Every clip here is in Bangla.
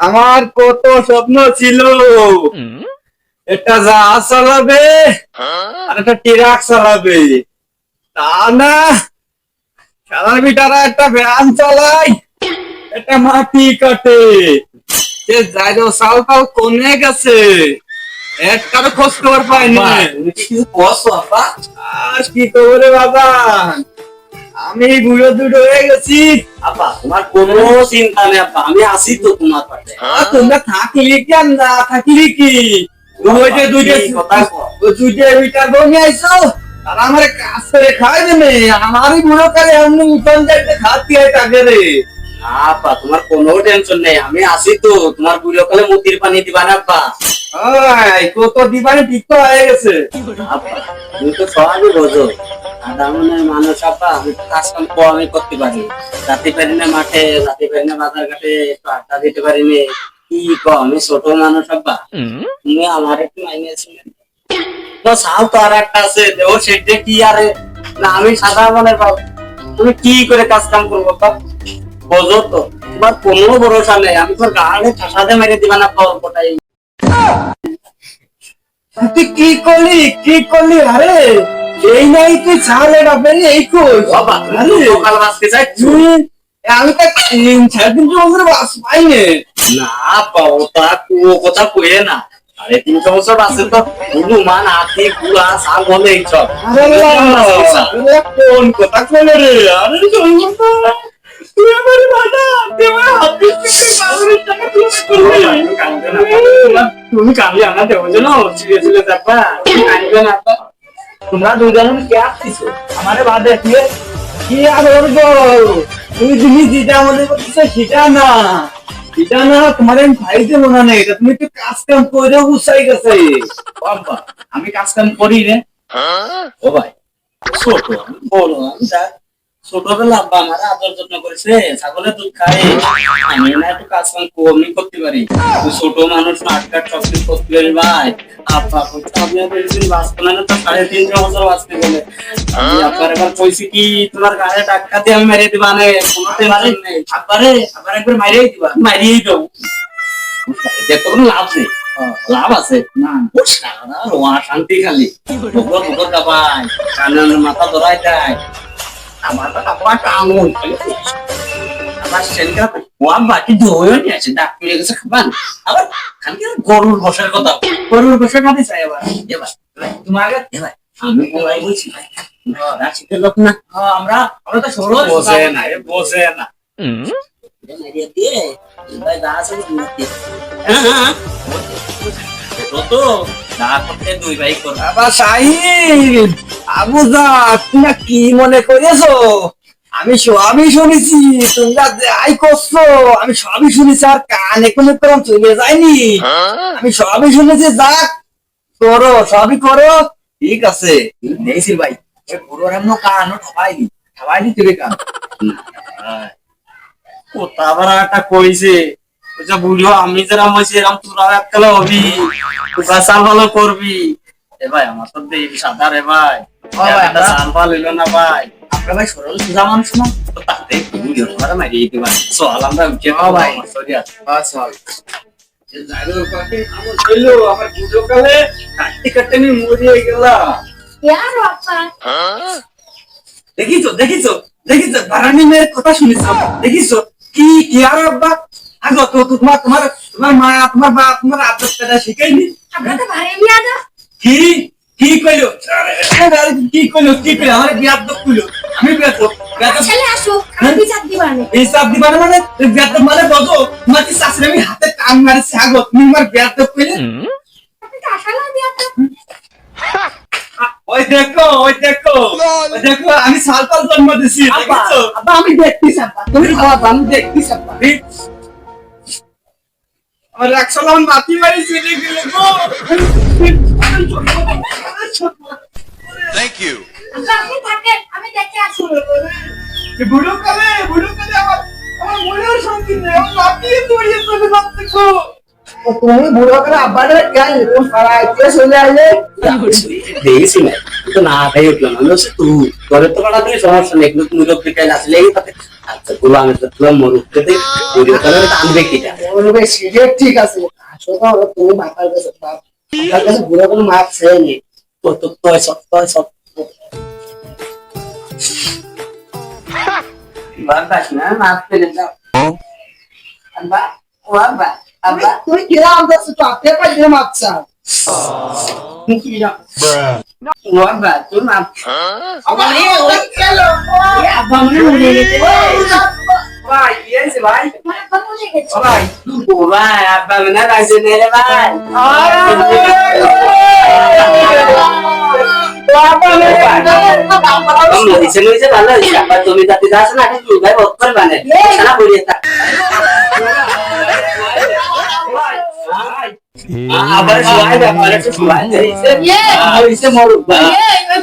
আমার কত স্বপ্ন ছিল। একটা জাহাজ চালাবে আর একটা ট্রাক চালাবে। তা না সারা বিটারা একটা ভ্যান চালায় একটা মাটি কাটে। সে যাইরো সাল পাল কোনে গেছে একটারও খোঁজ খবর পাইনি কিছু বসো আপা আর কি খবরে বাবা? আমি বুড়ো দুটো হয়ে গেছি। আপা তোমার কোনো চিন্তা নেই আপা আমি আছি তো তোমার পাশে। তোমরা থাকলি কেন না? থাকলি কি? যে দুইটা কথা দুইটা দুইটা বমি আইছো? আর আমার কাজ করে খাই দেবে আমারই বুড়ো উঠন যাইতে খাতি হয় তাকে রে? আপা তোমার কোনো টেনশন নেই আমি আছি তো। তোমার বুড়ো কালে মতির পানি দিবা না আপা। কত দিবানি ঠিক তো হয়ে গেছে। আপা তুমি তো সবাই বোঝো। মনে মানুষ আপা আমি কাজ কাম কম আমি করতে পারি যাতে পারি না মাঠে যাতে পারি না বাজার ঘাটে একটু আড্ডা দিতে পারি না কি কম আমি ছোট মানুষ আপা তুমি আমার একটু মাইনে তো সাল তো আর একটা আছে সেটা কি আরে না আমি সাদা মনের বাবু তুমি কি করে কাজ কাম করব বাপ বোঝো তো। তোমার কোনো ভরসা নেই। আমি তোর গাড়ে ঠাসাতে মেরে দিবা না পাওয়ার কোটাই তুই কি করলি? কি করলি? আরে! এই নাই তুই ছাড় এটা বেরিয়ে এই কই? বাবা সকাল বাসকে তুই আমি তো তিন চার দিন বছর বাস পাইনি না। পাও তা কুয়ো কথা কয়ে না। আরে তিনশো বছর আছে তো হনুমান হাতি কুড়া সাল বলে এইসব। কোন কথা কইলে রে? আরে তুই আমার বাবা তুই আমার হাত থেকে টাকা তুলে তুমি কামলি আমার দেবো যেন। সিরিয়াস হলে দেখবা তুমি না তোমরা দুজন কে আসছিস আমারে বাদে দিয়ে কি আর তুমি তুমি যেটা আমাদের করতেছো সেটা না। সেটা না তোমার আমি ভাই দেবো না না এটা তুমি একটু কাজ কাম করে উৎসাহী গেছে। বাবা আমি কাজ কাম করি রে। ও ভাই ছোট বলো না আমি ছোটবেলা আব্বা আমার আদর যত্ন করেছে ছাগলের দুধ খাই আমি না একটু কাজ কাম কমই করতে পারি। ছোট মানুষ আটকাট সব কিছু করতে পারি ভাই। আব্বা বলছে আপনি বেশিদিন বাঁচতে না তো সাড়ে তিনশো বছর বাঁচতে গেলে। আমি আপনার এবার কইছি কি তোমার গায়ে টাকা দিয়ে আমি মেরে দিবা নে কোনো টেনশন নেই। আব্বারে আবার একবার মারিয়ে দিবা। মারিয়েই দেবো। দেখতে কোনো লাভ নেই? লাভ আছে? না। শান্তি খালি। কাপায় কানের মাথা ধরাই দেয়। আমার আবার সেনকা নিয়ে আছে ডাক পেয়ে গেছে খাবান আবার খালি গরুর বসার কথা গরুর বসার কথা চাই আবার। এবার তোমার আগে এবার আমি বলাই বলছি লোক না আমরা আমরা তো সরো বোঝে না বোঝে না। দিয়ে ভাই দা আছে তো। দা করতে দুই ভাই করো। বাবা শাহিদ আবু দা তোমরা কি মনে করেছ আমি সবই শুনেছি তোমরা যাই করছ আমি সবই শুনেছি আর কানে কোনো করম চলে যায়নি। আমি সবই শুনেছি যাক করো সবই করো ঠিক আছে। নেইছি ভাই বুড়োর এমন কানও ঠকাইনি ঠকাইনি তুই কান। ও তারপর একটা কইছে ওইটা আমি যেরাম হয়েছি এরম তোরাও একতলা হবি। তোরা করবি। এ ভাই আমার তো দেই সাদা রে ভাই। চাল ভালো না ভাই। আমরা ভাই সরল সোজা মানুষ না? তাতে বুড়িও তোমার মারি দিতে পারে। চল আমরা উঠে পাবো ভাই। সরি দেখিছো দেখিছো দেখিছো কথা দেখিছো? কি ইয়ার আব্বা? আগো তো তোমার তোমার তোমার মা তোমার বাপ তোমার আদর্শ পেটা শিখাইনি কি? কি কইলো? কি কইলো? কি কইলো? আমার বিয়া কইলো। আমি বিয়া আমি হ্যাঁ? মানে? বিয়া দক মানে আমি হাতে কান মারছি? আগো তুমি আমার বিয়া দক কইলে? আপনি তো আশালা আমি সাল পাল জন্ম দিছি আমি দেখতেছি আব্বা তুমি খাওয়া আমি দেখতেছি আব্বা সালাম বাতি মারি চলে গেলে গো। Thank you. আব্বা আপনি থাকেন আমি দেখে আসি। এ বুড়ো কালে বুড়ো কালে আমার আমার মনের শান্তি নেই আমার বাতি দৌড়িয়ে চলে যাচ্ছে গো। তুমি বুড়ো কালে আব্বারে এরকম সারা আইতে চলে আইলে। দেখেছি না তো না তাই উঠলাম। আমি তুই তোর তো কটা তুই সমস্যা নেই কিন্তু তুমি লোক দিকে আসলে এই কথা আচ্ছা গুরু আমি তো তুই মরুক যদি বুড়ি তাহলে আনবে কিটা ঠিক আছে আসলে তুমি বাবার কাছে বাপ বাবার কাছে বুড়ো কোনো মাপ ছেড়ে তো তো তো সব তো সব। বাতাস না মাফ করে দাও। আব্বা ও আব্বা আব্বা। তুই কিরা আমদাস তো আপনি পাই দিয়ে মাপ মনে মানে মনে তুমি যাতে যাস না ভাই বক করে বানে সারা বলিয়ে থাক আবার শুয়াই ব্যাপারে তো শুয়াই দিছে আর হইছে মরু এই ওই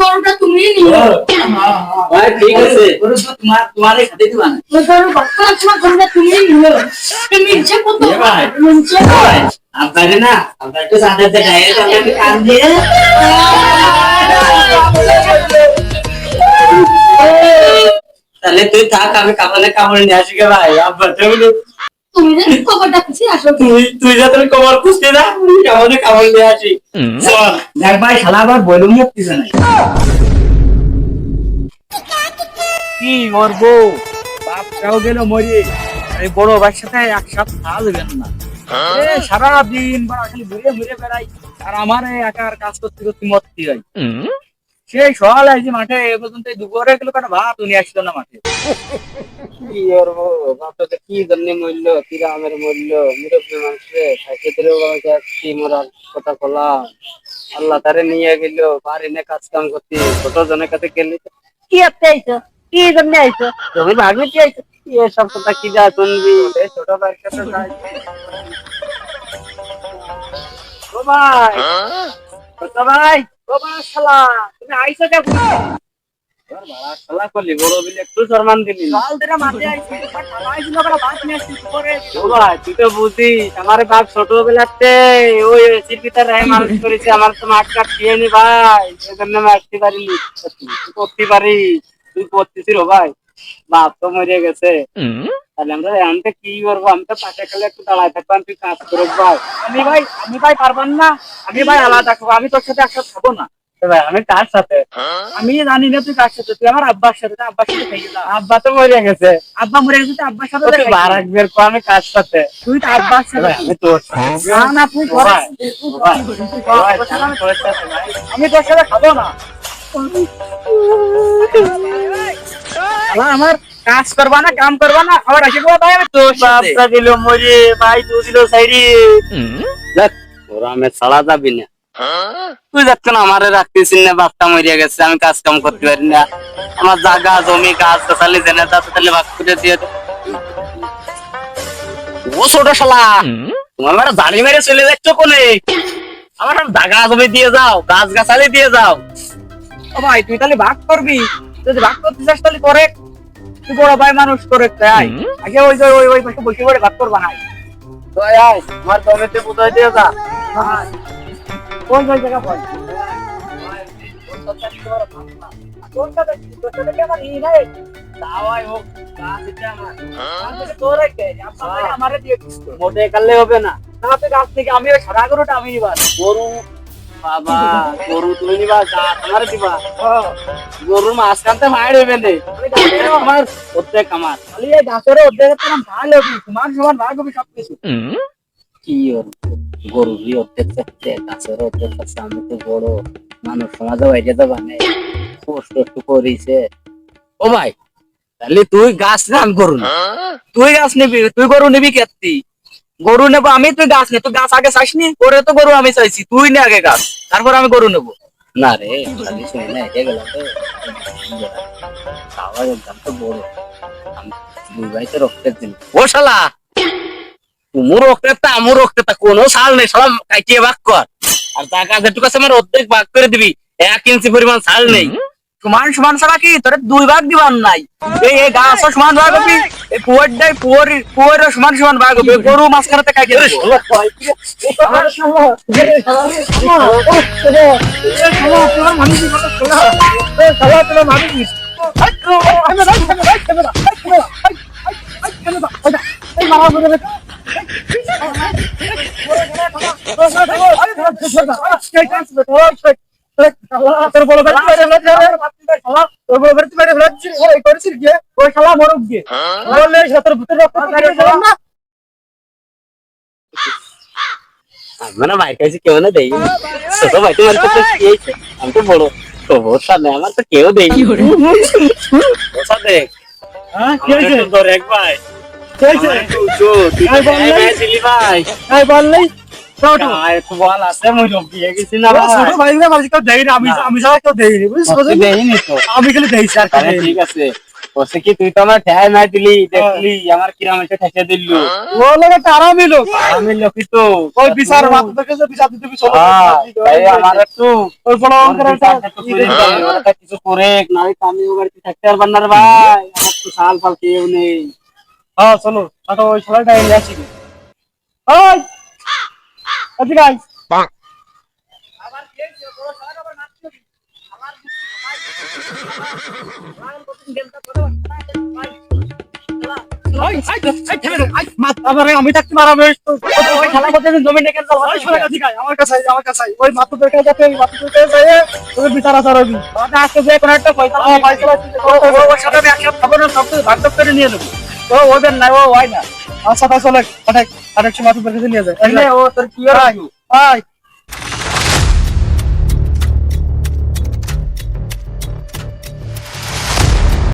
গরুটা তুমি নিও ভাই ঠিক আছে পুরো তো তোমার তোমারে খাতে দিবা না ওই গরু বর্তমান সময় গরুটা তুমি নিও তুমি ইচ্ছে কত এ ভাই। মিনছে ভাই আপনারে না আপনার তো সাথে দেখায় আমি কান দিয়ে তাহলে তুই থাক আমি কাপড়ে কাপড় নিয়ে আসি গে ভাই আব্বা তুমি তুমি যে খবরটা খুশি আসো তুই তুই যাতে কবর খুঁজতে না আমি কাপড়ে নিয়ে আসি। দেখ ভাই শালা আবার বলুন যাচ্ছে না কি মরবো বাপটাও গেল মরে এই বড় ভাইয়ের সাথে একসাথে থাকবেন না। এ সারাদিন বা খালি ঘুরে ঘুরে বেড়াই আর আমার একার কাজ করতে করতে মরতে হয়। সেই সকাল আইছি মাঠে এ পর্যন্ত এই দুপুরে গেল কারণ ভাত উনি আসলো না মাঠে। কি করব বাপটাকে কি জন্য মূল্য কি রামের মূল্য মুরব্বী মানুষে সাইকেল কি মরার কথা বলা আল্লাহ তারে নিয়ে গেল বাড়ি নে কাজ কাম করতে। ছোট জনের কাছে গেলি কি আপনি আইছো? কি জন্য আইছো? তুমি ভাগবে কি আইছো? এসব কথা কি যা শুনবি? ছোট ভাইয়ের কাছে যাই। ও ভাই! ছোট ভাই! তুমি তুই তো আমার বাপ ছোটবেলাতে ওই চিরকিটার রায় মানুষ করেছে আমার তো মাঠ কাট খেয়ে নি ভাই আমি আসতে পারিনি। করতে পারি তুই করতেছিস ভাই। বাপ তো মরে গেছে। তাহলে আমরা এমনটা কি করব? আমি তো পাশে খেলে একটু দাঁড়ায় থাকব তুই কাজ করে ভাই আমি ভাই আমি ভাই পারবান না। আমি ভাই আলাদা থাকব আমি তোর সাথে একসাথে থাকব না। আমি কার সাথে? আমি জানি না তুই কার সাথে। তুই আমার আব্বার সাথে আব্বার সাথে থেকে যা আব্বা তো মরে গেছে। আব্বা মরে গেছে আব্বার সাথে তুই। বারাক বের কর আমি কার সাথে? তুই তো আব্বার সাথে আমি তোর না না তুই। আমি তোর সাথে খাব না। আমার কাজ করবা না কাম করবা না আবার আসি ভাই আমি তোর বাপটা দিল মরে ভাই তুই দিল সাইডি দেখ ওরা আমি ছাড়া যাবি না। তুই যাচ্ছ না আমারে রাখতেছিস না বাপটা মরিয়া গেছে আমি কাজ কাম করতে পারি না। আমার জায়গা জমি গাছ গাছালি জেনে যাচ্ছে তাহলে ভাগ করে দিয়ে দে। ও ছোট শালা তোমার মানে জানি মেরে চলে যাচ্ছ কোনে? আমার জায়গা জমি দিয়ে যাও গাছ গাছালি দিয়ে যাও। ও ভাই তুই তাহলে ভাগ করবি? যদি ভাগ করতে চাস তাহলে করে। তুই বড় ভাই মানুষ করে তাই আগে ওই যে ওই ওই পাশে বসে পড়ে ভাগ করবা নাই। তো আয় আমার জমিতে বুঝাই দিয়ে যা। আয়। ওই ওই জায়গা বল। তোর সাথে তোর সাথে কি আমার ই নাই? দাওয়াই হোক গাছ এটা আমার। গাছ থেকে তোর রেখে আব্বা ভাই আমারে দিয়ে দিস তো। মোটে কালে হবে না। আমি ওই সারা গরুটা আমি নিবার গরু বাবা গরু তুমি নিবা গাছ আমার দিবা। গরুর মাছ কানতে মায়ের হইবে নে আমার প্রত্যেক আমার। খালি এই গাছের অর্ধেক তোমার ভাগ হবি। তোমার সমান ভাগ হবি সবকিছু। কি ওর গরুর অর্ধেক চাচ্ছে গাছের অর্ধেক চাচ্ছে আমি তো বড় মানুষ সমাজে বাইরে তো বানে কষ্ট একটু করিছে। ও ভাই তাহলে তুই গাছ না আমি গরু না তুই গাছ নিবি তুই গরু নিবি কেতি গরু নেব আমি তুই গাছ নে। তুই গাছ আগে চাইসনি করে তো গরু আমি চাইছি। তুই নে আগে গাছ। তারপর আমি গরু নেব। না রে তো বড়। দুই ভাই তো রক্তের দিন। ও শালা! তা তা। কোনো নেই কাটিয়ে ভাগ কর। আর টাকা যেটুকু আছে আমার অর্ধেক ভাগ করে দিবি। এক ইঞ্চি পরিমাণ সাল নেই। সমান সমান ছাড়া কি? তোর দুই ভাগ দিবার নাই। এই গাছ সমান ভাগ এই পুয়ার ডাই পুয়ার পুয়ার সমান সমান ভাগ হবে গরু মাঝখানে কাটিয়ে দেবো মানে ভাই কাছে কেউ না দেই ছোট ভাই তোমার কাছে কি হয়েছে? আমি তো বড়। তো ভরসা নেই আমার তো কেউ দেই ভরসা দেখ। হ্যাঁ কি আমার হয়েছে? একটু ধর ভাই। কি হয়েছে? আমার তো বল এই নাই। ভাই কেউ দেয়নি আমি না। আমি ছাড়া কেউ দেয়নি বুঝছিস তুই দেখিনি তো। আমি খালি দেইছি আর ঠিক আছে। বসে কি তুই তো আমার ঠেয় নাই দিলি দেখলি আমার কিরাম এসে ঠেকে দিল। ও লোকে তারা মিলো। আমি লোকি তো। ওই বিচার মাথা থেকে যে বিচার দিতে বি চলো তাই আমার একটু ওই বড় অঙ্কের একটা বিচারটা একটু করে দে, ওরা তো কিছু করে না আমি বাড়িতে থাকতে পারবার না রে ভাই। আমার তো সাল ফাল কেউ নেই। হ্যাঁ চলো আটো ওই সবাইটা এনে আসি। ওই দে, আয়, মাত, আবার আমি থাকতে মারাবে খেলা করতে জমি ডেকে ওই সরে আমার কাছে আমার কাছে ওই কাছে যাতে ওই মাতুদের কাছে যায় তোর বিচার আচার হবি আজকে যে কোনো একটা পয়সা পয়সা সাথে আমি একসাথে খাব সব ভাগ ভাগ করে নিয়ে নেব। ও ওদের নাই ও হয় না। আচ্ছা তাই অনেক অনেক আরেক সময় মাতুদের কাছে নিয়ে যায় ও তোর কি আয়